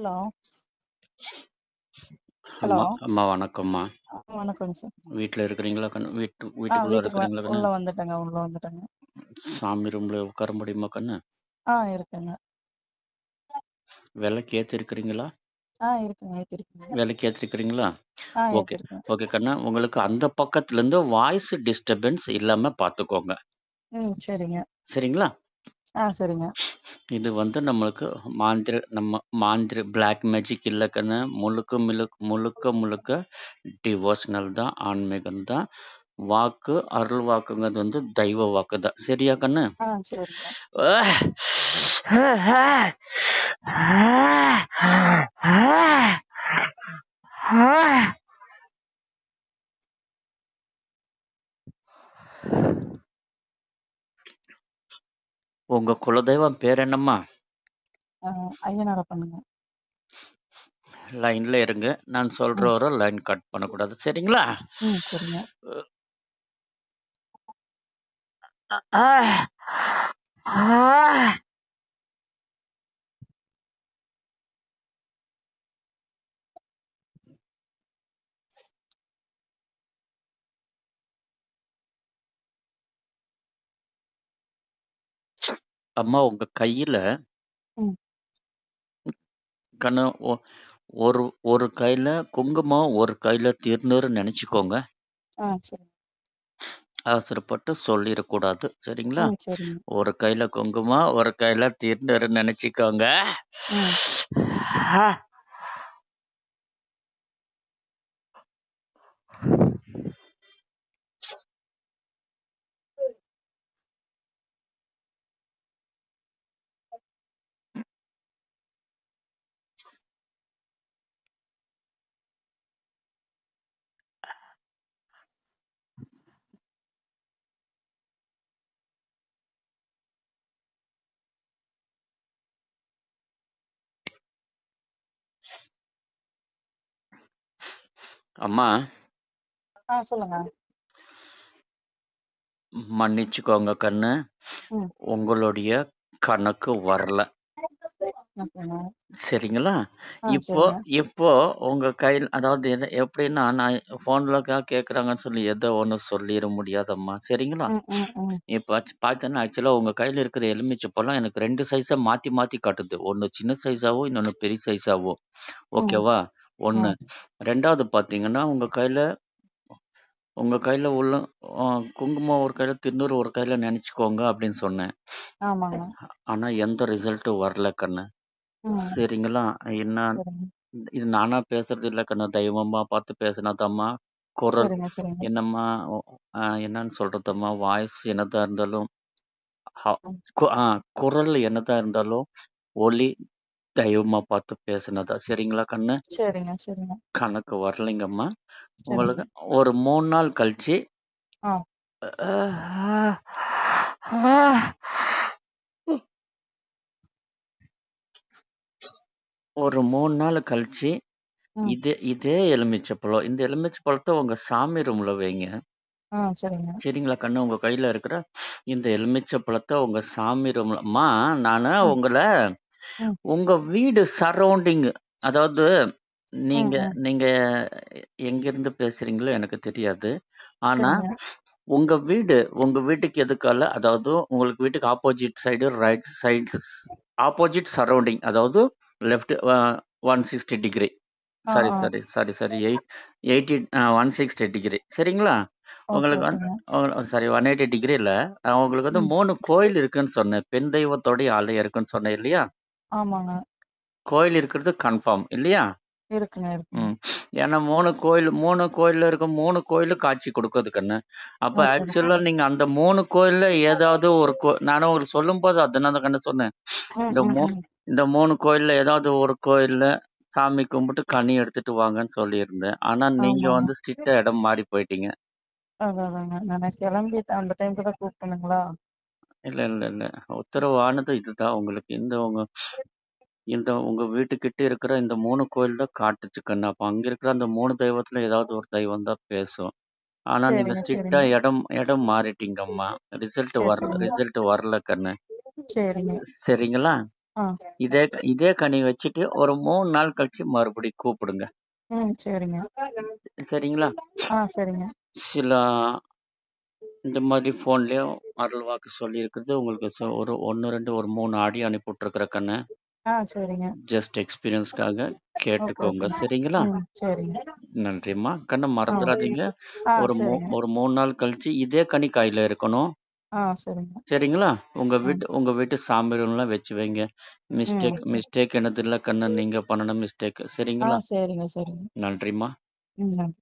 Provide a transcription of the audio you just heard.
Hello. Hello. அம்மா அம்மா வணக்கம்மா. அ வணக்கங்க சார். வீட்ல இருக்கிறீங்களா? கண்ணு வீட்டு ஆ வீட்டுக்குள்ள வீட்டுக்கு வ இருக்கிறீங்களா கண்ணு? உள்ள வந்துட்டேங்க, உள்ள வந்துட்டேங்க. சாமி ரூம்ல உட்கார முடியுமா கண்ணு? ஆ இருக்குங்க. விளக்கு ஏத்திருக்கிறீங்களா? ஆ இருக்குங்க, ஏத்திருக்கேங்க. விளக்கு ஏத்திருக்கிறீங்களா? ஆ ஓகே. ஓகே கண்ணு. உங்களுக்கு அந்த பக்கத்துலருந்து வாய்ஸ் டிஸ்டர்பன்ஸ் இல்லாம பார்த்துக்கோங்க. ம். சரிங்க. சரிங்களா? ஆ சரிங்க. இது வந்து நம்மளுக்கு மாந்திர நம்ம மாந்திர பிளாக் மேஜிக் இல்ல கண்ணு. முழுக்க முழுக் முழுக்க முழுக்க டிவோஷனல் தான். ஆன்மீகம் தான். வாக்கு, அருள் வாக்குங்கிறது வந்து தெய்வ வாக்கு தான். சரியா கண்ணு? ஆ சரிங்க. உங்க குலதெய்வம் பேர் என்னம்மா? ஆ ஐயனாரப்பனுங்க. லைன்ல இருங்க. நான் சொல்ற ம். வர லைன் கட் பண்ணக்கூடாது. சரிங்களா? ம். சரிங்க. அம்மா உங்க கையில ம். கண்ணு ஒ ஒரு ஒரு கையில குங்குமம், ஒரு கையில திருநீறு நெனச்சுக்கோங்க. ஆ சரிங்க. அவசரப்பட்டு சொல்லிறக்கூடாது. சரிங்களா? ம். சரிங்க. ஒரு கையில குங்குமம், ஒரு கையில திருநீறு நெனச்சுக்கோங்க. ம். அம்மா ஆ சொல்லுங்க. மன்னிச்சுக்கோங்க கண்ணு. ம். உங்களுடைய கணக்கு வரல. ஓகேங்க. சரிங்களா? ஆ இப்போ சரிங்க. இப்போ உங்க கையில அதாவது எது எப்படின்னா, நான் ஃபோன்ல கா கேட்குறாங்கன்னு சொல்லி எதோ ஒண்ணு சொல்லிற முடியாதம்மா. சரிங்களா? ம். ம். ம். இப்ப ஆச்சு பார்த்தேன்னா, ஆக்சுவலா உங்க கையில இருக்கிற எலுமிச்சை பழம் எனக்கு 2 சைஸா மாத்தி மாத்தி காட்டுது. ஒண்ணு சின்ன சைஸாவும், இன்னொன்னு பெரிய சைஸாவும். ம். ஓகேவா? 1. ம். 2வது பார்த்தீங்கன்னா, உங்க கையில உங்க கையில உள்ள அ குங்குமம் ஒரு கையில, திருநீறு ஒரு கையில நெனச்சுக்கோங்க அப்படின்னு சொன்னேன். ஆமாங்க. ஆனா எந்த ரிசல்ட்டும் வரல கண்ணு. ம். சரிங்களா? என்ன சரிங்க. இது நானா பேசுறது இல்ல கண்ணு. தெய்வமா பார்த்து பேசினாதாம்மா குரல் சரிங்க, சரிங்க. என்னம்மா அ என்னன்னு சொல்றதம்மா, வாய்ஸ் என்னதான் இருந்தாலும் ஹ ம். கு ஆ குரல் என்னதான் இருந்தாலும், ஒலி தெய்வமா பார்த்து பேசினதா. சரிங்களா கண்ணு? சரிங்க, சரிங்க. கணக்கு வரலைங்கம்மா. உங்களுக்கு ஒரு 3 நாள் கழிச்சு ஆ. ஒரு 3 நாள் கழிச்சு. இதே இதே எலுமிச்சை பழம். இந்த எலுமிச்சை பழத்த உங்க சாமி ரூம்ல வைங்க. சரிங்களா கண்ணு? உங்க கையில இருக்கிற இந்த எலுமிச்சை பழத்த உங்க சாமி ரூம்ல அம்மா நானு. உங்கள ம். உங்க வீடு சரவுண்டிங் அதாவது. நீங்க ம். நீங்க எங்கிருந்து பேசுறீங்களோ எனக்கு தெரியாது. ஆனா, சரிங்க. உங்க வீடு உங்க வீட்டுக்கு எதுக்கால அதாவது உங்களுக்கு வீட்டுக்கு opposite side, right side opposite surrounding அதாவது லெஃப்ட் அ 160 டிகிரி. ஆ, சாரி, ஆ. Sorry, sorry, sorry. எய் 80 அ 160 டிகிரி. சரிங்களா? ஓகே, உங்களுக்கு வந்து ஓகேங்க. அ சாரி 180 டிகிரி இல்ல. அ உங்களுக்கு வந்து ம். 3 கோயில் இருக்குன்னு சொன்னேன். பெண் தெய்வத்தோடைய ஆலயம் இருக்குன்னு சொன்னேன் இல்லையா? ஆமாங்க. கோயில் இருக்கிறது கன்ஃபார்ம் இல்லையா? இருக்குங்க, இருக்குங்க. ம். ஏன்னா 3 கோயில் 3 கோயில்ல இருக்க 3 கோயிலும் காட்சி குடுக்குது கண்ணு. அப்ப ஓ! ஆக்சுவலா. நீங்க அந்த 3 கோயில்ல ஏதாவது ஒரு கோ நானும் உங்களுக்கு சொல்லும்போது அதனால தான் கண்ணு சொன்னேன். ம், இந்த ம். இந்த 3 கோயில்ல ஏதாவது ஒரு கோயில்ல சாமி கும்பிட்டு கனி எடுத்துட்டு வாங்கன்னு சொல்லியிருந்தேன். ஆனா நீங்க ஆமாங்க. வந்து ஸ்ட்ரிக்ட்டா இடம் மாறி போயிட்டீங்க. அதான், அதாங்க. நானு கிளம்பிட்டேன். அந்த டைம்க்கு தான் கூப்பிட்டனுங்களா? இல்ல, இல்ல, இல்ல. உத்தரவானது இதுதான் உங்களுக்கு. இந்த உங்க இந்த உங்க வீட்டுக்கிட்ட இருக்கிற இந்த 3 கோயில் தான் காட்டுச்சு கண்ணு. அப்ப அங்க இருக்கிற அந்த 3 தெய்வத்துல ஏதாவது ஒரு தெய்வம் தான் பேசும். ஆனா நீங்க சரிங்க, ஸ்ட்ரிக்ட்டா சரிங்க. இடம் இடம் மாறிட்டீங்கம்மா. ரிசல்ட் சரி, வரல சரிங்க. ரிசல்ட் வரல கண்ணு. சரிங்க. சரிங்களா? ஆ. இதே இதே கனி வச்சுட்டு ஒரு 3 நாள் கழிச்சு மறுபடியும் கூப்பிடுங்க. ம். சரிங்க. சரிங்களா? ஆ சரிங்க. சில இந்த மாதிரி ஃபோன்லயும் அருள் வாக்கு சொல்லியிருக்குது. உங்களுக்கு சொ ஒரு 1, 2 ஒரு 3 ஆடியோ அனுப்பி விட்டுருக்குறேன் கண்ணு. ஆ சரிங்க. ஜஸ்ட் எக்ஸ்பீரியன்ஸ்க்காக ஓகே, கேட்டுக்கோங்க. சரிங்களா? ம். சரிங்க. நன்றிம்மா. கண்ண ஆ. மறந்துறாதீங்க. ஆ ஒரு மூ சரிங்க. ஒரு 3 நாள் கழிச்சு இதே கனி கையில இருக்கணும். ஆ சரிங்க. சரிங்களா? உங்க ம். வீட்டு உங்க வீட்டு சாமி ரூம்லாம் வச்சு வைங்க. ம். மிஸ்டேக் சரி. மிஸ்டேக் என்னது இல்ல கண்ணு. நீங்க பண்ணுன மிஸ்டேக். ஆ சரிங்களா? சரிங்க, சரிங்க. நன்றிம்மா. ம். நன்றி.